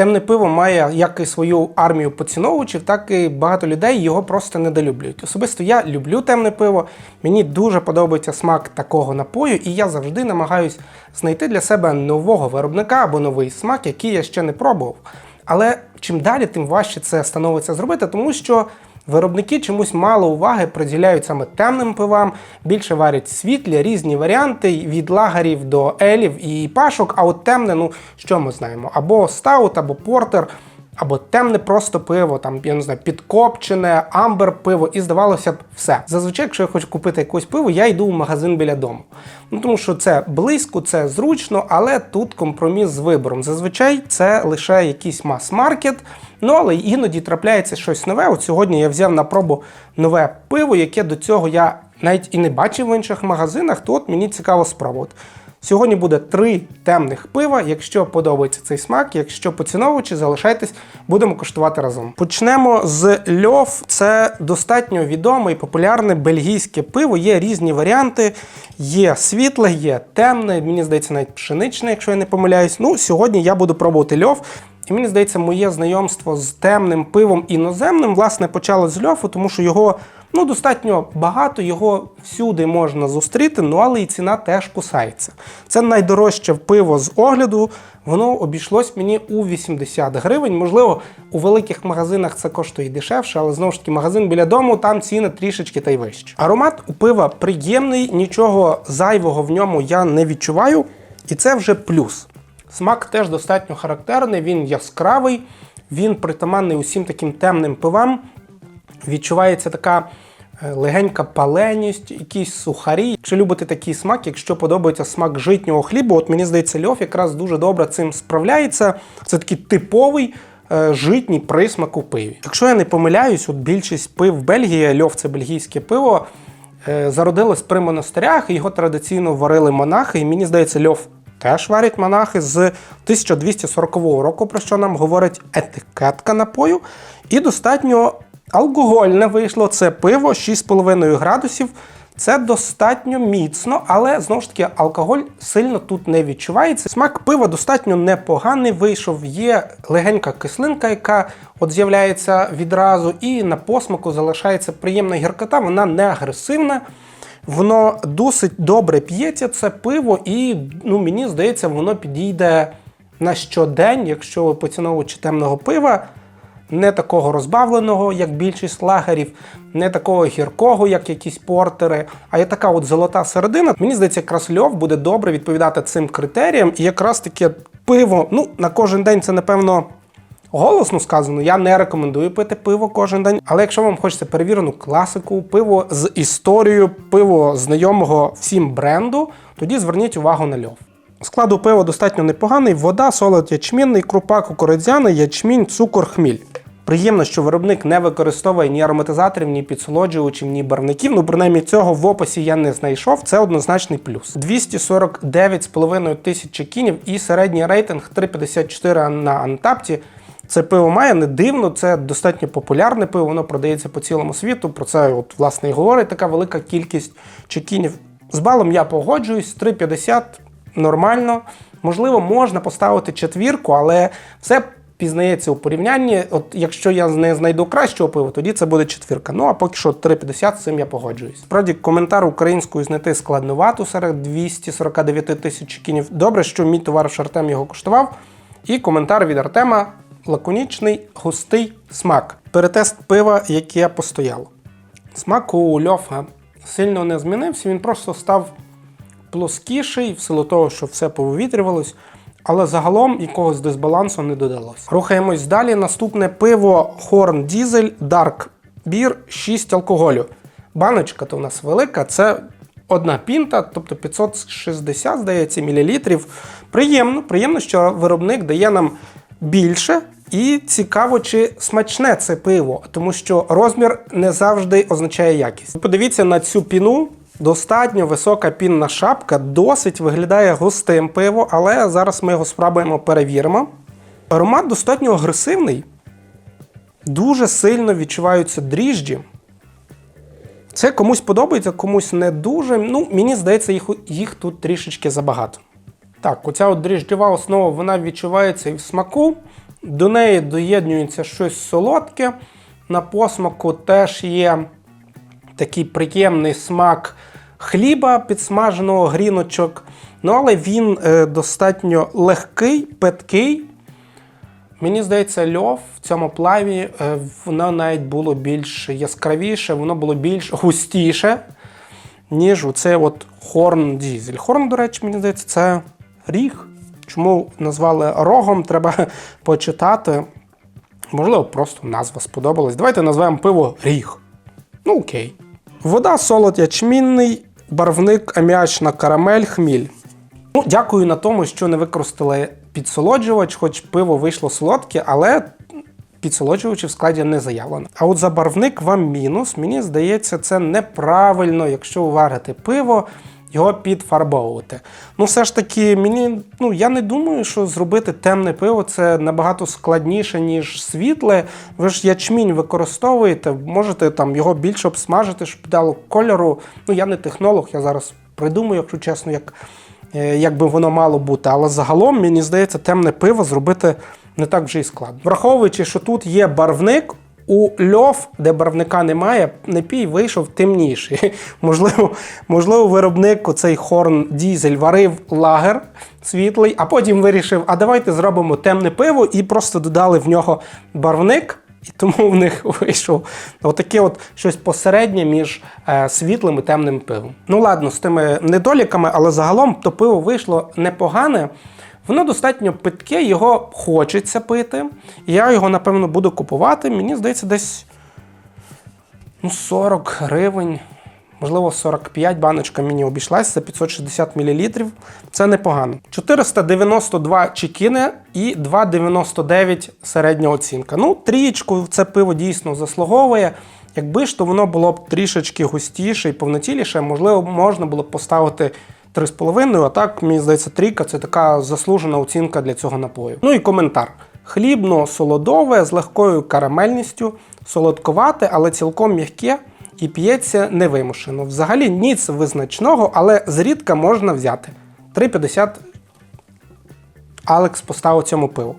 темне пиво має як і свою армію поціновувачів, так і багато людей його просто недолюблюють. Особисто я люблю темне пиво. Мені дуже подобається смак такого напою, і я завжди намагаюсь знайти для себе нового виробника або новий смак, який я ще не пробував. Але чим далі, тим важче це становиться зробити, тому що виробники чомусь мало уваги приділяють саме темним пивам, більше варять світлі, різні варіанти від лагерів до елів і пашок. А от темне, ну що ми знаємо? Або стаут, або портер. Або темне просто пиво, там я не знаю, підкопчене, амбер пиво, і здавалося б, все. Зазвичай, якщо я хочу купити якусь пиво, я йду в магазин біля дому. Ну тому що це близько, це зручно, але тут компроміс з вибором. Зазвичай це лише якийсь мас-маркет. Ну але іноді трапляється щось нове. От сьогодні я взяв на пробу нове пиво, яке до цього я навіть і не бачив в інших магазинах. То от мені цікаво спробувати. Сьогодні буде три темних пива. Якщо подобається цей смак, якщо поціновувачі, залишайтесь, будемо коштувати разом. Почнемо з льов. Це достатньо відоме і популярне бельгійське пиво. Є різні варіанти. Є світле, є темне. Мені здається, навіть пшеничне, якщо я не помиляюсь. Ну, сьогодні я буду пробувати льов. І мені здається, моє знайомство з темним пивом іноземним власне почало з льофу, тому що його ну достатньо багато, його всюди можна зустріти, ну але і ціна теж кусається. Це найдорожче пиво з огляду. Воно обійшлось мені у 80 гривень. Можливо, у великих магазинах це коштує дешевше, але знову ж таки магазин біля дому, там ціни трішечки та й вищі. Аромат у пива приємний, нічого зайвого в ньому я не відчуваю, і це вже плюс. Смак теж достатньо характерний, він яскравий, він притаманний усім таким темним пивам. Відчувається така е, легенька паленість, якісь сухарі. Чи любите такий смак, якщо подобається смак житнього хлібу? От мені здається, льов якраз дуже добре цим справляється. Це такий типовий е, житній присмак у пиві. Якщо я не помиляюсь, от більшість пив Бельгії, льов це бельгійське пиво, е, зародилось при монастирях, його традиційно варили монахи. І мені здається, льов теж варять монахи з 1240 року, про що нам говорить етикетка напою. І достатньо алкогольне вийшло. Це пиво 6,5 градусів. Це достатньо міцно, але знову ж таки алкоголь сильно тут не відчувається. Смак пива достатньо непоганий вийшов. Є легенька кислинка, яка от з'являється відразу, і на посмаку залишається приємна гіркота, вона не агресивна. Воно досить добре п'ється, це пиво, і ну, мені здається, воно підійде на щодень, якщо ви поціновувачі темного пива. Не такого розбавленого, як більшість лагерів, не такого гіркого, як якісь портери, а є така от золота середина. Мені здається, якраз льов буде добре відповідати цим критеріям. І якраз таке пиво, ну, на кожен день це, напевно, голосно сказано. Я не рекомендую пити пиво кожен день. Але якщо вам хочеться перевірену класику, пиво з історією, пиво знайомого всім бренду, тоді зверніть увагу на льов. Складу пива достатньо непоганий: вода, солод ячмінний, крупа кукурудзяна, ячмінь, цукор, хміль. Приємно, що виробник не використовує ні ароматизаторів, ні підсолоджувачів, ні барвників. Ну, принаймні, цього в описі я не знайшов. Це однозначний плюс. 249,5 тисяч чекінів і середній рейтинг 3,54 на Антапті. Це пиво має не дивно, це достатньо популярне пиво, воно продається по цілому світу. Про це, от, власне, і говорить така велика кількість чекінів. З балом я погоджуюсь, 3,50 нормально. Можливо, можна поставити четвірку, але все пізнається у порівнянні. От якщо я не знайду кращого пива, тоді це буде четвірка. Ну а поки що 3,50 з цим я погоджуюсь. Справді, коментар українською знайти складновато серед 249 тисяч чекінів. Добре, що мій товариш Артем його коштував. І коментар від Артема лаконічний, густий смак. Перетест пива, яке постояло. Смак у льофа сильно не змінився, він просто став плоскіший, в силу того, що все повітрювалось, але загалом якогось дисбалансу не додалось. Рухаємось далі. Наступне пиво Horn Diesel Dark Beer 6 алкоголю. Баночка то у нас велика, це одна пінта, тобто 560, здається, мілілітрів. Приємно, приємно, що виробник дає нам більше. І цікаво, чи смачне це пиво, тому що розмір не завжди означає якість. Подивіться на цю піну. Достатньо висока пінна шапка, досить виглядає густим пиво, але зараз ми його спробуємо перевіримо. Аромат достатньо агресивний, дуже сильно відчуваються дріжджі. Це комусь подобається, комусь не дуже. Ну, мені здається, їх, їх тут трішечки забагато. Так, оця от дріжджова основа вона відчувається і в смаку, До неї доєднюється щось солодке. На посмаку теж є такий приємний смак хліба підсмаженого гріночок. Ну, але він е, достатньо легкий, питкий. Мені здається, льов в цьому плаві е, воно навіть було більш яскравіше, воно було більш густіше, ніж оце от хорн дізель. Хорн, до речі, мені здається, це ріг. Чому назвали рогом, треба почитати. Можливо, просто назва сподобалась. Давайте назвемо пиво ріг. Ну, окей. Вода, солод ячмінний, барвник, аміачна карамель, хміль. Ну, дякую на тому, що не використали підсолоджувач, хоч пиво вийшло солодке, але підсолоджувачі в складі не заявлено. А от за барвник вам мінус. Мені здається, це неправильно, якщо варите пиво, його підфарбовувати. Ну, все ж таки, мені, ну, я не думаю, що зробити темне пиво це набагато складніше, ніж світле. Ви ж ячмінь використовуєте, можете там його більше обсмажити, щоб дало кольору. Ну, я не технолог, я зараз придумаю, якщо чесно, як, е, як би воно мало бути. Але загалом, мені здається, темне пиво зробити не так вже і складно. Враховуючи, що тут є барвник. У льов, де барвника немає, напій вийшов темніший. Можливо, можливо, виробник оцей хорн дізель варив лагер світлий, а потім вирішив, а давайте зробимо темне пиво і просто додали в нього барвник. І тому в них вийшов отаке от щось посереднє між е, світлим і темним пивом. Ну ладно, з тими недоліками, але загалом то пиво вийшло непогане. Воно достатньо питке, його хочеться пити. Я його, напевно, буду купувати. Мені здається, десь ну, 40 гривень, можливо, 45 баночка мені обійшлася за 560 мл. Це непогано. 492 чекіни і 2,99 середня оцінка. Ну, трієчку це пиво дійсно заслуговує. Якби ж то воно було б трішечки густіше і повнотіліше, можливо, можна було б поставити 3,5, а так, мені здається, трійка це така заслужена оцінка для цього напою. Ну і коментар. Хлібно-солодове з легкою карамельністю, солодковате, але цілком м'яке і п'ється невимушено. Взагалі ніц визначного, але зрідка можна взяти. 3,50 Алекс поставив цьому пиву.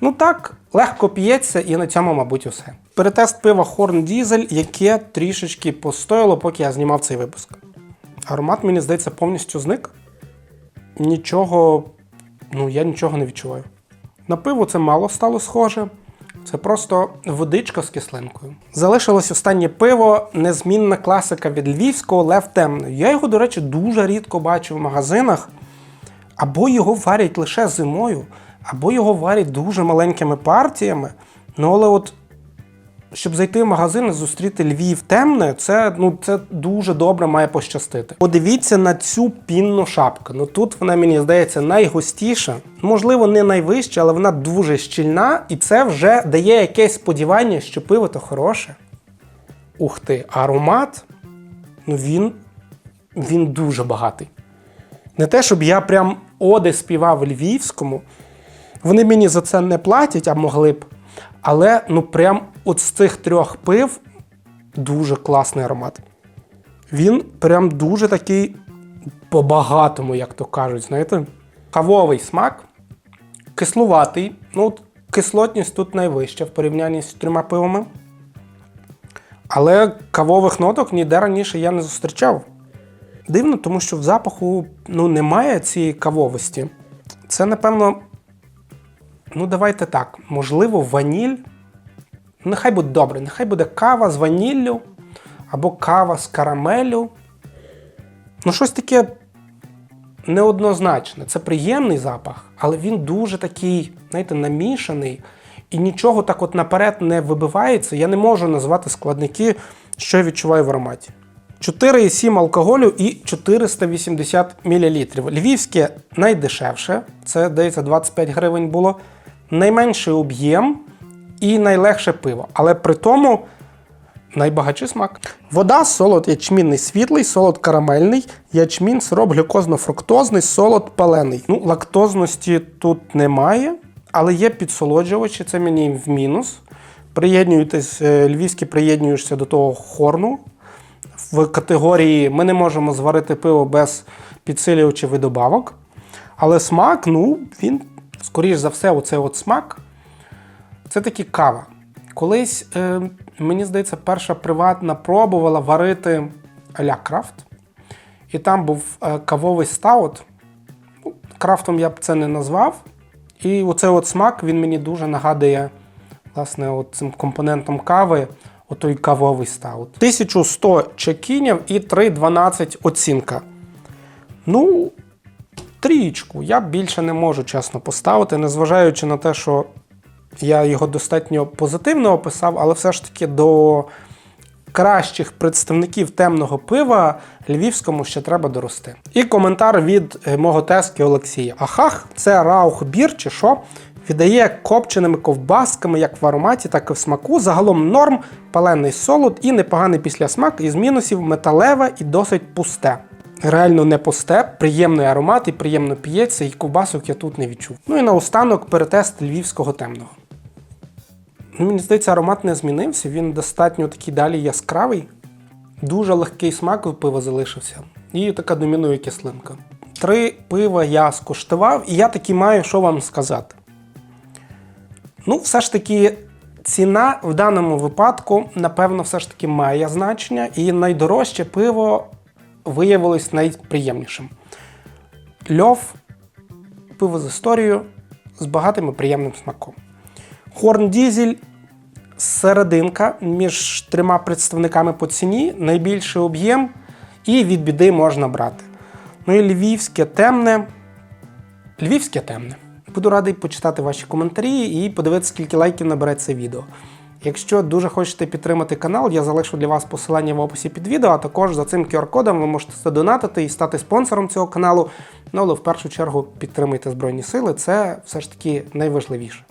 Ну так, легко п'ється і на цьому, мабуть, усе. Перетест пива Horn Diesel, яке трішечки постояло, поки я знімав цей випуск. Аромат, мені здається, повністю зник. Нічого, ну я нічого не відчуваю. На пиво це мало стало схоже. Це просто водичка з кислинкою. Залишилось останнє пиво, незмінна класика від львівського Лев Темний. Я його, до речі, дуже рідко бачу в магазинах. Або його варять лише зимою, або його варять дуже маленькими партіями. Ну, але от щоб зайти в магазин і зустріти Львів темне, це ну це дуже добре має пощастити. Подивіться на цю пінну шапку. Ну тут вона мені здається найгустіша, можливо, не найвища, але вона дуже щільна, і це вже дає якесь сподівання, що пиво то хороше. Ух ти, аромат, ну він, він дуже багатий. Не те, щоб я прям оди співав львівському. Вони мені за це не платять, а могли б. Але ну прям от з цих трьох пив дуже класний аромат. Він прям дуже такий по-багатому, як то кажуть, знаєте? Кавовий смак, кислуватий. Ну, от кислотність тут найвища в порівнянні з трьома пивами. Але кавових ноток ніде раніше я не зустрічав. Дивно, тому що в запаху ну, немає цієї кавовості. Це, напевно, ну давайте так, можливо, ваніль. Нехай буде добре, нехай буде кава з ваніллю або кава з карамелю. Ну, щось таке неоднозначне. Це приємний запах, але він дуже такий, знаєте, намішаний. І нічого так от наперед не вибивається. Я не можу назвати складники, що я відчуваю в ароматі. 4,7 алкоголю і 480 мл. Львівське найдешевше, це здається 25 гривень було. Найменший об'єм і найлегше пиво. Але при тому найбагатший смак. Вода, солод ячмінний світлий, солод карамельний, ячмін, сироп глюкозно-фруктозний, солод палений. Ну, лактозності тут немає, але є підсолоджувачі, це мені в мінус. Приєднуєтесь, е, львівські приєднуєшся до того хорну. В категорії ми не можемо зварити пиво без підсилювачів і добавок. Але смак, ну, він, скоріш за все, оцей от смак Це таки кава. Колись, е, мені здається, перша приватна пробувала варити а-ля крафт. І там був е, кавовий стаут. Ну, Крафтом я б це не назвав. І оцей от смак він мені дуже нагадує власне от цим компонентом кави, отой кавовий стаут. 1100 чекінів і 3,12 оцінка. Ну, трієчку. Я більше не можу чесно поставити, незважаючи на те, що я його достатньо позитивно описав, але все ж таки до кращих представників темного пива львівському ще треба дорости. І коментар від е, мого тески Олексія. Ахах, це раух бір чи що? Віддає копченими ковбасками як в ароматі, так і в смаку. Загалом норм, палений солод і непоганий післясмак із мінусів металеве і досить пусте. Реально не пусте, приємний аромат і приємно п'ється, і ковбасок я тут не відчув. Ну і наостанок перетест львівського темного. Ну, Мені здається, аромат не змінився, він достатньо такий далі яскравий. Дуже легкий смак у пива залишився. І така домінує кислинка. Три пива я скуштував, і я таки маю, що вам сказати. Ну, все ж таки, ціна в даному випадку, напевно, все ж таки має значення, і найдорожче пиво виявилось найприємнішим. Льов, пиво з історією, з багатим і приємним смаком. Хорн Дізель серединка між трьома представниками по ціні, найбільший об'єм, і від біди можна брати. Ну і львівське темне. Львівське темне. Буду радий почитати ваші коментарі і подивитися, скільки лайків набере це відео. Якщо дуже хочете підтримати канал, я залишу для вас посилання в описі під відео, а також за цим QR-кодом ви можете задонатити і стати спонсором цього каналу. Ну але в першу чергу підтримуйте Збройні Сили, це все ж таки найважливіше.